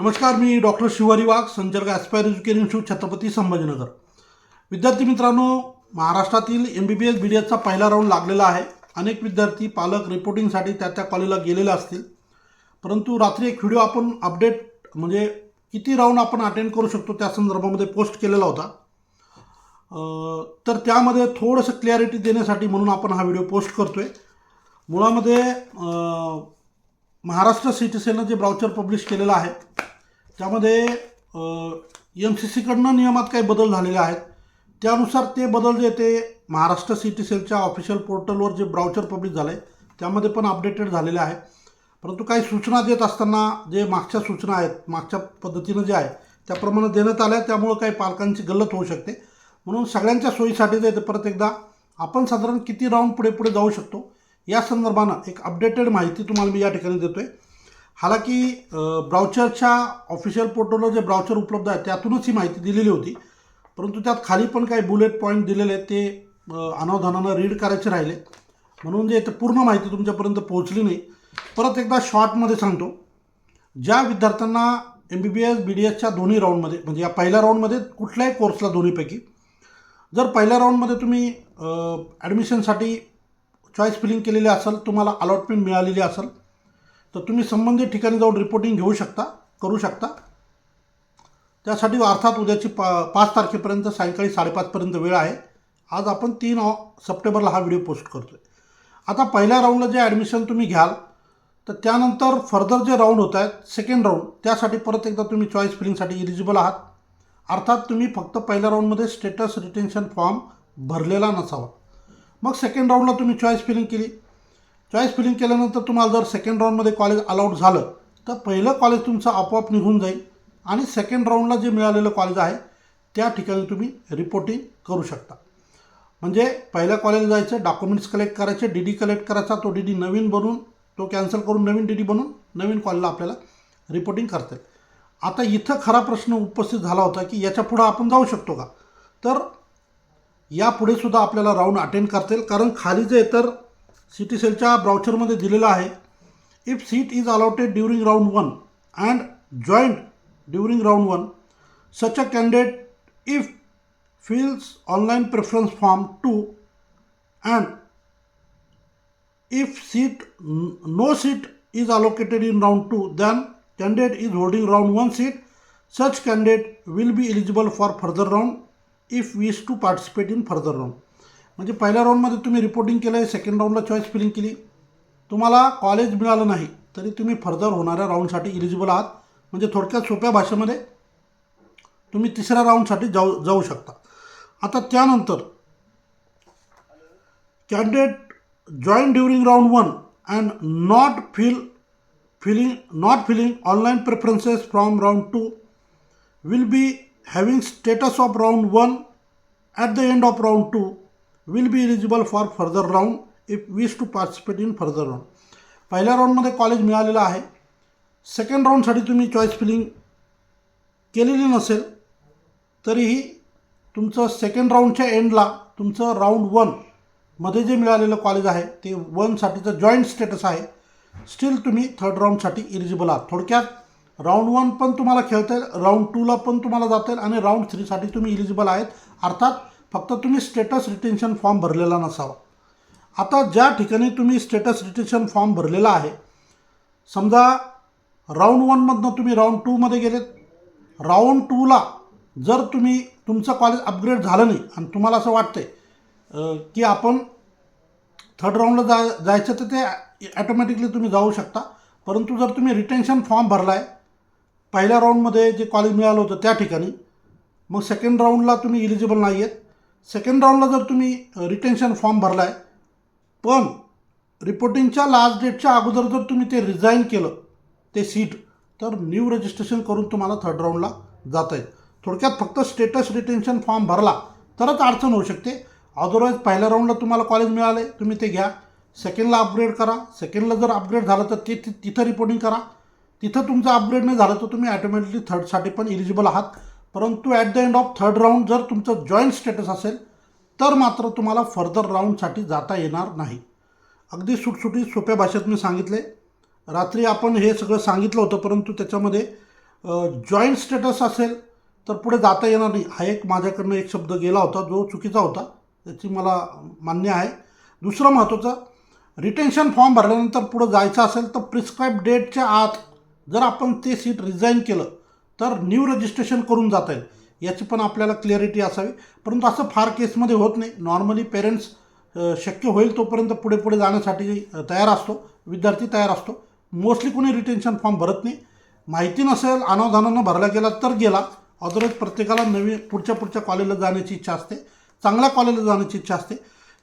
नमस्कार मी डॉक्टर शिवारी वाघ संचालक Aspire education institute Chhatrapati Sambhajinagar. विद्यार्थी मित्रांनो महाराष्ट्रातील M B B S B D एसचा पहिला राऊंड लागलेला आहे. अनेक विद्यार्थी पालक रिपोर्टिंगसाठी त्या त्या कॉलेजला गेलेले असतील. परंतु रात्री एक व्हिडिओ आपण अपडेट म्हणजे किती राऊंड आपण अटेंड करू शकतो त्या संदर्भामध्ये पोस्ट केलेला होता. तर त्यामध्ये थोडंसं क्लॅरिटी देण्यासाठी म्हणून आपण हा व्हिडिओ पोस्ट करतो आहे मुळामध्ये Maharashtra C T J brochure publish केलेलं आहे त्यामध्ये एम सी सीकडनं नियमात काही बदल झालेले आहेत. त्यानुसार ते बदल जे ते महाराष्ट्र सी टी सेलच्या ऑफिशियल पोर्टलवर जे ब्राउचर पब्लिश झालं आहे त्यामध्ये पण अपडेटेड झालेले आहे. परंतु काही सूचना देत असताना जे मागच्या सूचना आहेत मागच्या पद्धतीनं जे आहे त्याप्रमाणे देण्यात आल्या त्यामुळं काही पालकांची गल्लत होऊ शकते. म्हणून सगळ्यांच्या सोयीसाठी जे ते परत एकदा आपण साधारण किती राऊंड पुढे पुढे जाऊ शकतो या संदर्भानं एक अपडेटेड माहिती तुम्हाला मी या ठिकाणी देतो आहे हालाकी ब्राउचरच्या ऑफिशियल पोर्टलवर जे ब्राउचर उपलब्ध आहे त्यातूनच ही माहिती दिलेली होती. परंतु त्यात खाली पण काही बुलेट पॉईंट दिलेले आहेत ते अनावधानानं रीड करायचे राहिले. म्हणून जे ते पूर्ण माहिती तुमच्यापर्यंत पोहोचली नाही. परत एकदा शॉर्टमध्ये सांगतो. ज्या विद्यार्थ्यांना M B B S B D एसच्या दोन्ही राऊंडमध्ये म्हणजे या पहिल्या राऊंडमध्ये कुठल्याही कोर्सला दोन्हीपैकी जर पहिल्या राऊंडमध्ये तुम्ही ॲडमिशनसाठी चॉईस फिलिंग केलेली असेल तुम्हाला अलॉटमेंट मिळालेली असेल तर तुम्ही संबंधित ठिकाणी जाऊन रिपोर्टिंग घेऊ शकता करू शकता. त्यासाठी अर्थात उद्याची पा पाच तारखेपर्यंत सायंकाळी साडेपाचपर्यंत वेळ आहे. आज आपण तीन ऑ सप्टेंबरला हा व्हिडिओ पोस्ट करतो आहे आता पहिल्या राऊंडला जे ॲडमिशन तुम्ही घ्याल तर त्यानंतर फर्दर जे राऊंड होत आहेत सेकंड राऊंड त्यासाठी परत एकदा तुम्ही चॉईस फिलिंगसाठी इलिजिबल आहात. अर्थात तुम्ही फक्त पहिल्या राऊंडमध्ये स्टेटस रिटेन्शन फॉर्म भरलेला नसावा. मग सेकंड राऊंडला तुम्ही चॉईस फिलिंग केली चॉईस फिलिंग केल्यानंतर तुम्हाला जर सेकंड राऊंडमध्ये कॉलेज अलाउड झालं तर पहिलं कॉलेज तुमचं आपोआप निघून जाईल. आणि सेकंड राऊंडला जे मिळालेलं कॉलेज आहे त्या ठिकाणी तुम्ही रिपोर्टिंग करू शकता. म्हणजे पहिल्या कॉलेज जायचं डॉक्युमेंट्स कलेक्ट करायचे डी डी कलेक्ट करायचा तो डी डी नवीन बनवून तो कॅन्सल करून नवीन डी डी बनवून नवीन कॉलेजला आपल्याला रिपोर्टिंग करता येईल. आता इथं खरा प्रश्न उपस्थित झाला होता की याच्या पुढं आपण जाऊ शकतो का? तर यापुढे सुद्धा आपल्याला राऊंड अटेंड करता येईल. कारण खाली जे तर सी टी सेलच्या ब्राउचरमध्ये दिलेला आहे. If seat is allotted during round one and joint during round one such a candidate if fills online preference form two and if seat no seat is allocated in round two then candidate is holding round one seat such candidate will be eligible for further round if wish to participate in further round म्हणजे पहिल्या राऊंडमध्ये तुम्ही reporting केलं आहे second राऊंडला choice filling केली. तुम्हाला college मिळालं नाही तरी तुम्ही फर्दर होणाऱ्या राऊंडसाठी इलिजिबल आहात. म्हणजे थोडक्यात सोप्या भाषेमध्ये तुम्ही तिसऱ्या राऊंडसाठी जाऊ जाऊ शकता. आता त्यानंतर candidate join during round one and not feel filling not filling online preferences from round two will be having status of round one at the end of round two will be eligible for further round if wish to participate in further round पहिल्या राऊंडमध्ये college मिळालेलं आहे. Second राऊंडसाठी तुम्ही choice feeling केलेली नसेल तरीही तुमचं second राऊंडच्या एंडला तुमचं राऊंड वनमध्ये जे मिळालेलं कॉलेज आहे ते वनसाठीचं जॉईंट स्टेटस आहे. स्टील तुम्ही थर्ड राऊंडसाठी इलिजिबल आहात. थोडक्यात राऊंड वन पण तुम्हाला खेळता येईल राऊंड टूला पण तुम्हाला जाता येईल आणि राऊंड थ्रीसाठी तुम्ही इलिजिबल आहेत. अर्थात फक्त तुम्ही स्टेटस रिटेन्शन फॉर्म भरलेला नसावा. आता ज्या ठिकाणी तुम्ही स्टेटस रिटेन्शन फॉर्म भरलेला आहे समजा राऊंड वनमधनं तुम्ही राऊंड टूमध्ये गेलेत. राऊंड टूला जर तुम्ही तुमचं कॉलेज अपग्रेड झालं नाही आणि तुम्हाला असं वाटतंय की आपण थर्ड राऊंडला जा जायचं तर ते ॲटोमॅटिकली तुम्ही जाऊ शकता. परंतु जर तुम्ही रिटेन्शन फॉर्म भरला आहे पहिल्या राऊंडमध्ये जे कॉलेज मिळालं होतं त्या ठिकाणी मग सेकंड राऊंडला तुम्ही इलिजिबल नाही आहेत सेकंड राऊंडला जर तुम्ही रिटेन्शन फॉर्म भरला आहे पण रिपोर्टिंगच्या लास्ट डेटच्या अगोदर जर तुम्ही ते रिझाईन केलं ते सीट तर न्यू रजिस्ट्रेशन करून तुम्हाला थर्ड राऊंडला जाता येईल. थोडक्यात फक्त स्टेटस रिटेन्शन फॉर्म भरला तरच अडचण होऊ शकते. अदरवाईज पहिल्या राऊंडला तुम्हाला कॉलेज मिळाले तुम्ही ते घ्या. सेकंडला अपग्रेड करा. सेकंडला जर अपग्रेड झालं तर ते ति- तिथं रिपोर्टिंग करा. तिथं तुमचं अपग्रेड नाही झालं तर तुम्ही ॲटोमॅटिकली थर्डसाठी पण इलिजिबल आहात. परंतु at the end of third round जर तुमचं जॉईंट स्टेटस असेल तर मात्र तुम्हाला फर्दर राऊंडसाठी जाता येणार नाही. अगदी सुटसुटी सोप्या भाषेत मी सांगितले. रात्री आपण हे सगळं सांगितलं होतं परंतु त्याच्यामध्ये जॉईंट स्टेटस असेल तर पुढे जाता येणार नाही. हा एक माझ्याकडनं एक शब्द गेला होता जो चुकीचा होता त्याची मला मान्य आहे. दुसरं महत्त्वाचं रिटेन्शन फॉर्म भरल्यानंतर पुढं जायचं असेल तर प्रिस्क्राईब डेटच्या आत जर आपण ते सीट रिझाईन केलं तर न्यू रजिस्ट्रेशन करून जाता येईल. याची पण आपल्याला क्लिअरिटी असावी. परंतु असं फार केसमध्ये होत नाही. नॉर्मली पेरेंट्स शक्य होईल तोपर्यंत पुढे पुढे जाण्यासाठी तयार असतो. विद्यार्थी तयार असतो. मोस्टली कोणी रिटेन्शन फॉर्म भरत नाही. माहिती नसेल अनावधानानं भरला गेला तर गेला. अदरवाईज प्रत्येकाला नवीन पुढच्या पुढच्या कॉलेजला जाण्याची इच्छा असते. चांगल्या कॉलेजला जाण्याची इच्छा असते.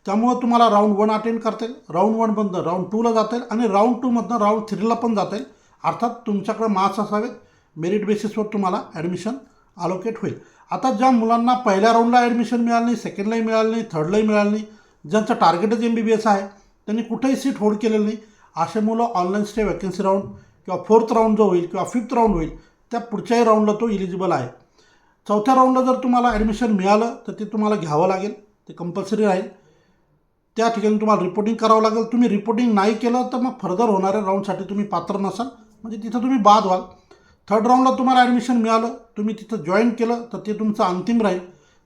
त्यामुळं तुम्हाला राऊंड वन अटेंड करता येईल. राऊंड वनमधनं राऊंड टूला जाता येईल. आणि राऊंड टूमधनं राऊंड थ्रीला पण जाता येईल. अर्थात तुमच्याकडे मार्क्स असावेत. मेरिट बेसिसवर तुम्हाला ॲडमिशन अलोकेट होईल. आता ज्या मुलांना पहिल्या राऊंडला ॲडमिशन मिळालं नाही सेकंडलाही मिळालं नाही थर्डलाही मिळालं नाही ज्यांचं टार्गेटच एम बी बी एस आहे त्यांनी कुठेही सीट होल्ड केलेलं नाही असे मुलं ऑनलाईन स्टे वॅकन्सी राऊंड किंवा फोर्थ राऊंड जो होईल किंवा फिफ्थ राऊंड होईल त्या पुढच्याही राऊंडला तो इलिजिबल आहे. चौथ्या राऊंडला जर तुम्हाला ॲडमिशन मिळालं तर ते तुम्हाला घ्यावं लागेल ते कंपल्सरी राहील. त्या ठिकाणी तुम्हाला रिपोर्टिंग करावं लागेल. तुम्ही रिपोर्टिंग नाही केलं तर मग फर्दर होणाऱ्या राऊंडसाठी तुम्ही पात्र नसाल. म्हणजे तिथं तुम्ही बाद व्हाल. थर्ड राऊंडला तुम्हाला ॲडमिशन मिळालं. तुम्ही तिथं जॉईन केलं तर ते तुमचं अंतिम राहील.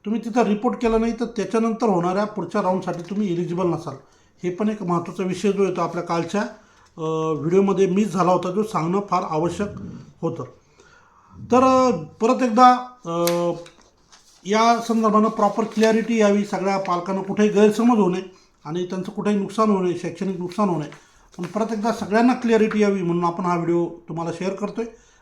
तुम्ही तिथं रिपोर्ट केलं नाही तर त्याच्यानंतर होणाऱ्या पुढच्या राऊंडसाठी तुम्ही इलिजिबल नसाल. हे पण एक महत्त्वाचा विषय जो येतो आपल्या कालच्या व्हिडिओमध्ये मिस झाला होता जो सांगणं फार आवश्यक होतं. तर परत एकदा या संदर्भानं प्रॉपर क्लॅरिटी यावी. सगळ्या पालकांना कुठेही गैरसमज होऊ नये आणि त्यांचं कुठेही नुकसान होऊ नये शैक्षणिक नुकसान होऊ नये. पण परत एकदा सगळ्यांना क्लॅरिटी यावी म्हणून आपण हा व्हिडिओ तुम्हाला शेअर करतो आहे